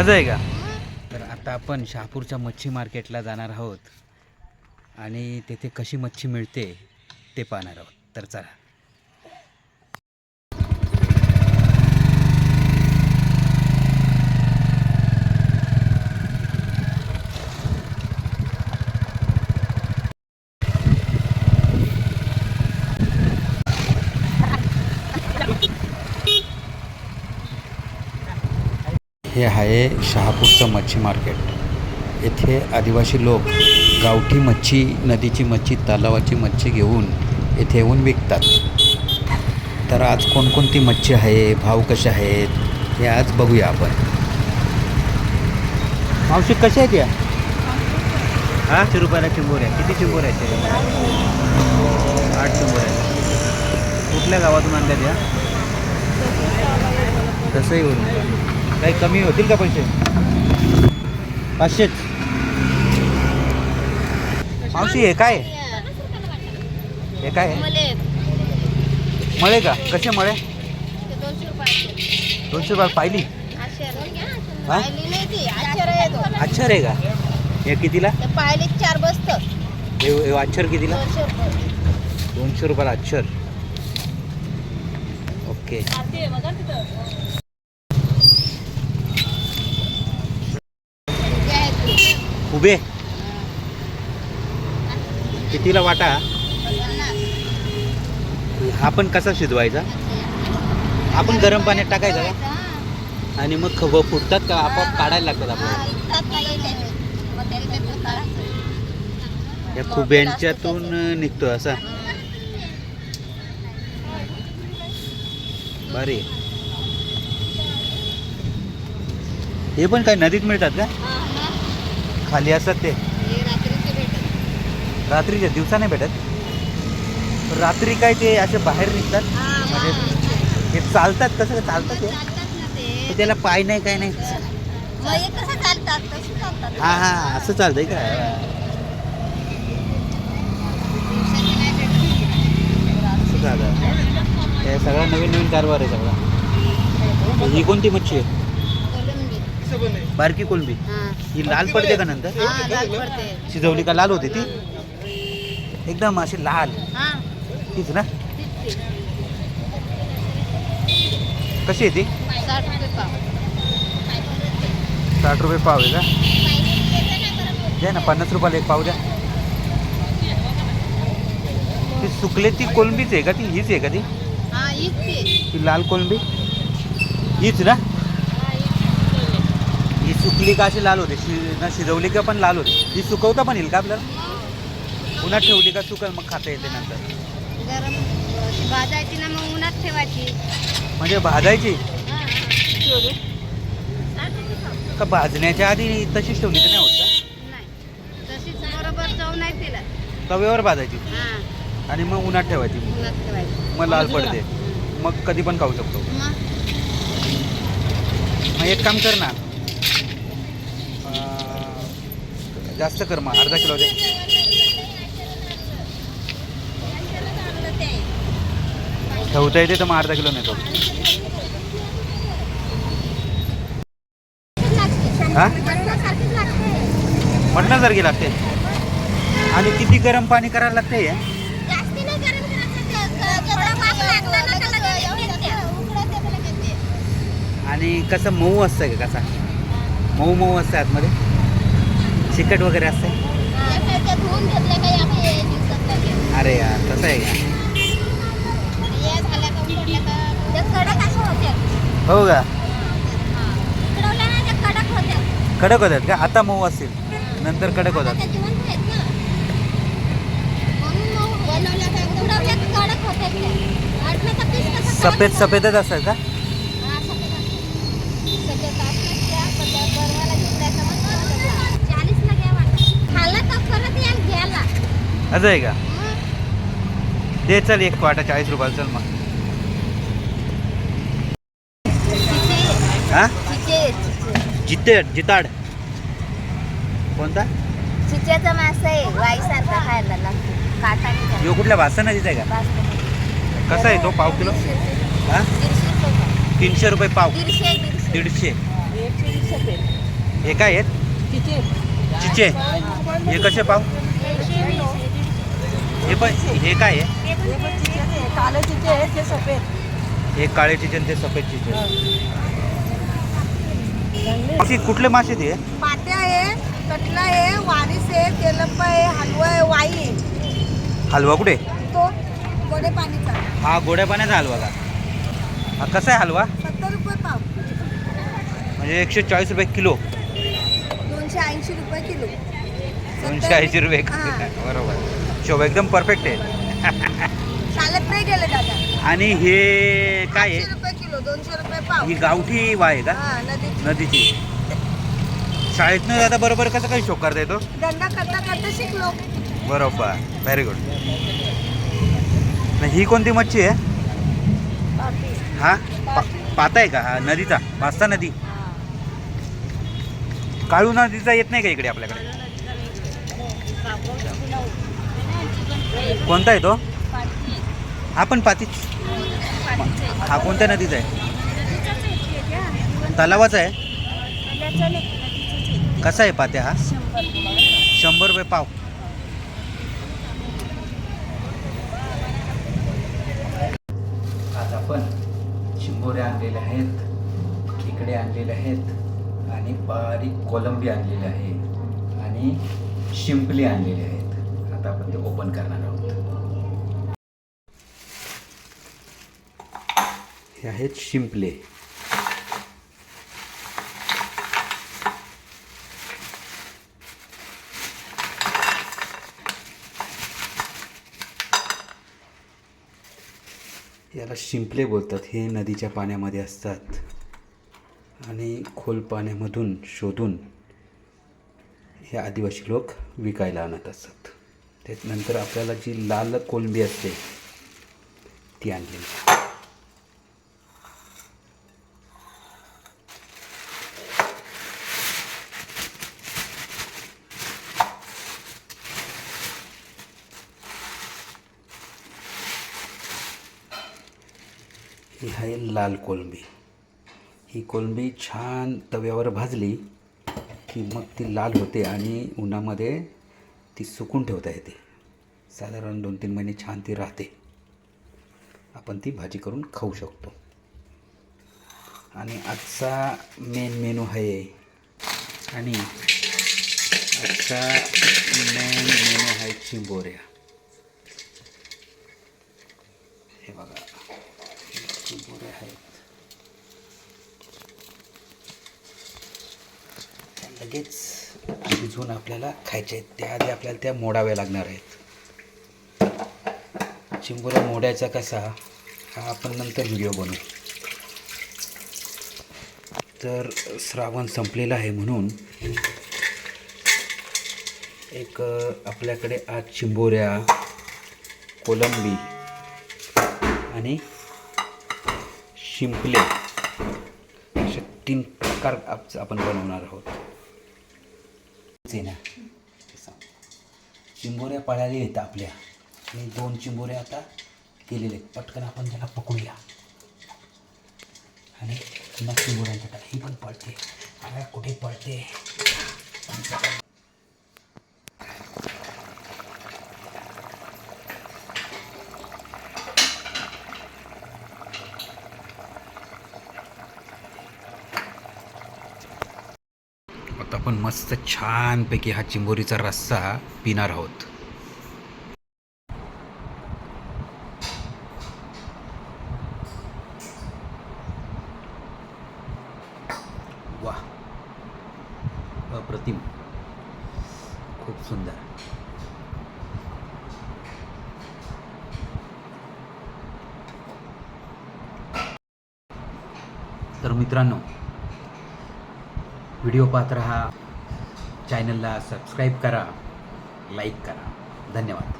असं आहे का? तर आता आपण शहापूरच्या मच्छी मार्केटला जाणार आहोत. आणि तेथे कशी मच्छी मिळते ते पाहणार आहोत. तर चला. हे आहे शहापूरचं मच्छी मार्केट. येथे आदिवासी लोक गावठी मच्छी नदीची मच्छी तलावाची मच्छी घेऊन येथे येऊन विकतात. तर आज कोणकोणती मच्छी आहे भाव कसे आहेत हे आज बघूया आपण. मावशी कशा आहेत या आठशे रुपयाला चिंबोर आहे. किती चिंबोर आहे ते? आठ चिंबोर आहे. कुठल्या गावातून आणल्या त्या? तसंही होऊन काही कमी होतील का पैसे? पाचशेच मावशी हे काय? हे काय? मळे. का? कसे मळे? दोनशे रुपये दोनशे रुपये पाहिली? पाहिली नाही ती आचार आहे तो. अच्छर आहे का? हे कितीला? पाहिले चार बसत. हे अक्षर कितीला? दोनशे रुपये. दोनशे रुपयाला अक्षर ओके उभे आहेत ते. उभे. कितीला वाटा? हा पण कसा शिजवायचा? आपण गरम पाण्यात टाकायचा का? आणि मग खव फुटतात का? आपोआप काढायला लागतात आपल्याला. या खुब्यांच्यातून निघतो असा. बरे. हे पण काय नदीत मिळतात का. खाली असतात ते. रात्रीच्या दिवसा नाही भेटत. रात्री काय ते असे बाहेर निघतात? म्हणजे. हे चालतात? कसं काय चालतात ते? ते. त्याला पाय नाही काय नाही? हे हा हा असं चालतंय का. असं हे सगळा नवीन नवीन कारभार आहे सगळा. ही कोणती मच्छी आहे. बारकी कोलंबी? हा. ही लाल पडते का नंतर? हा, लाल पडते. शिजवली का लाल होती ती? एकदम अशी लाल. हा, तीच ना. कशी आहे ती? साठ रुपये पाव. साठ रुपये पाव आहे का? द्या ना पन्नास रुपयाला एक पाव द्या. ती सुकले ती कोलंबीच आहे का ती? हीच आहे का ती? हा, हीच ती. ती लाल कोलंबी? हीच ना? सुकली का अशी लाल होते? शि ना शिजवली का पण लाल होते? ही सुकवता पण येईल का आपल्याला? उन्हात ठेवली का सुकल मग खाता येते नंतर. गरम अशी भाजायची ना मग उन्हात ठेवायची. म्हणजे भाजायची? हा, हा. का भाजण्याच्या आधी तशीच ठेवली तर नाही होत का? नाही. तशीच बरोबर जाऊ नाही तिला तव्यावर भाजायची. हा. आणि मग उन्हात ठेवायची. उन्हात ठेवायची. मग लाल पडते. मग कधी पण खाऊ शकतो. मग? मग एक काम कर ना जास्त कर मग अर्धा किलो दे. ठेवता येते तर मग अर्धा किलो नेतो. हा? मटणासारखी लागते. आणि किती गरम पाणी करायला लागते हे? आणि कसं मऊ असतं का कसा? मऊ मऊ असतं आतमध्ये? चिकट वगैरे असतं? अरे यार तसं आहे का? हो का? कडक होतात का? आता मऊ असतील नंतर कडक होतात. सफेद सफेदच असतात का? असं आहे का? दे चल एक वाटा चाळीस रुपयाला चल मग. हा? जिते जिताड. कोणता? चिच्याचा मासा आहे वाईसारखा खायला लागतो काटा नाही यो कुठल्या भाषा नदीचा आहे का. कसा आहे तो पाव किलो? हा दीडशे रुपये. पाव. तीनशे रुपये पाव. दीडशे दीडशे. दीडशे. हे काय आहेत? चिचे. हे कसे पाव? हे पण हे काय आहे? काले चिचे आहेत ते सफेद. हे काळे चिचे आणि ते सफेद चिचे मावशी, कुठले मासे ते? पाट्या आहे कटला आहे वारीस आहे तेलप्पा आहे हलवा आहे वाई आहे. हलवा कुठे? तो गोडे पाणीचा. हा गोड्या पाण्याचा हलवा का? हा कसा आहे हलवा? सत्तर रुपये पाव. म्हणजे एकशे चाळीस रुपये किलो. दोनशे ऐंशी रुपये किलो. दोनशे ऐंशी रुपये हां. बरोबर. शोभा एकदम परफेक्ट आहे. चालत नाही गेले दादा. आणि हे काय आहे? रुपये किलो दोनशे रुपये पाव. ही गावठी वाय आहे का? हा नदीची. नदीची. शाळेतनं आता बरोबर कसं काही शोक करता येतो? धंदा करता करता शिकलो. बरोबर. व्हेरी गुड ही कोणती मच्छी आहे? हा? पा पाता आहे का? हा नदीचा. भास्ता नदी. काळू नदीचा येत नाही का इकडे आपल्याकडे? कोणता आहे तो? हा पण पातीच हा कोणत्या नदीचा आहे? तलावाचा आहे? कसा आहे पात्या हा? शंभर रुपये पाव. आज आपण शिंबोऱ्या आणलेल्या आहेत खेकडे आणलेले आहेत आणि बारीक कोलंबी आणलेली आहे आणि शिंपले आणलेले आहेत. आता आपण ते ओपन करणार आहोत हे आहेत शिंपले. याला शिंपले बोलतात. हे नदीच्या पाण्यामध्ये असतात. आणि खोल पाण्यामधून शोधून हे आदिवासी लोक विकायला आणत असतात. त्यानंतर आपल्याला जी लाल कोलंबी असते ती आणली. ही आहे लाल कोलंबी. ही कोलंबी छान तव्यावर भाजली की मग ती लाल होते आणि उन्हामध्ये ती सुकून ठेवता येते. साधारण दोन तीन महिने छान ती राहते. आपण ती भाजी करून खाऊ शकतो. आणि आजचा मेन मेनू आहे. आणि आजचा मेन मेनू आहे चिंबोऱ्या हे बघा चिंबोऱ्या आहेत त्या लगेच शिजवून आपल्याला खायचे आहेत. त्याआधी आपल्याला त्या मोडाव्या लागणार आहेत. चिंबोऱ्या मोडायचा कसा हा आपण नंतर व्हिडिओ बनवू. तर श्रावण संपलेला आहे म्हणून एक आपल्याकडे आज चिंबोऱ्या कोलंबी आणि शिंपले असे तीन प्रकार आपण बनवणार आहोत. ते ना चिंबोऱ्या पळाल्या आहेत आपल्या. आणि दोन चिंबोऱ्या आता केलेले आहेत. पटकन आपण त्याला पकडूया. आणि पुन्हा चिंबोऱ्यांच्या ही पण पळते. आता कुठे पळते? आता आपण मस्त छानपैकी हा चिंबोरीचा रस्सा पिणार आहोत. वा. अप्रतिम. खूप सुंदर. तर मित्रांनो व्हिडिओ पाहत राहा. चॅनलला सबस्क्राईब करा. लाईक करा. धन्यवाद.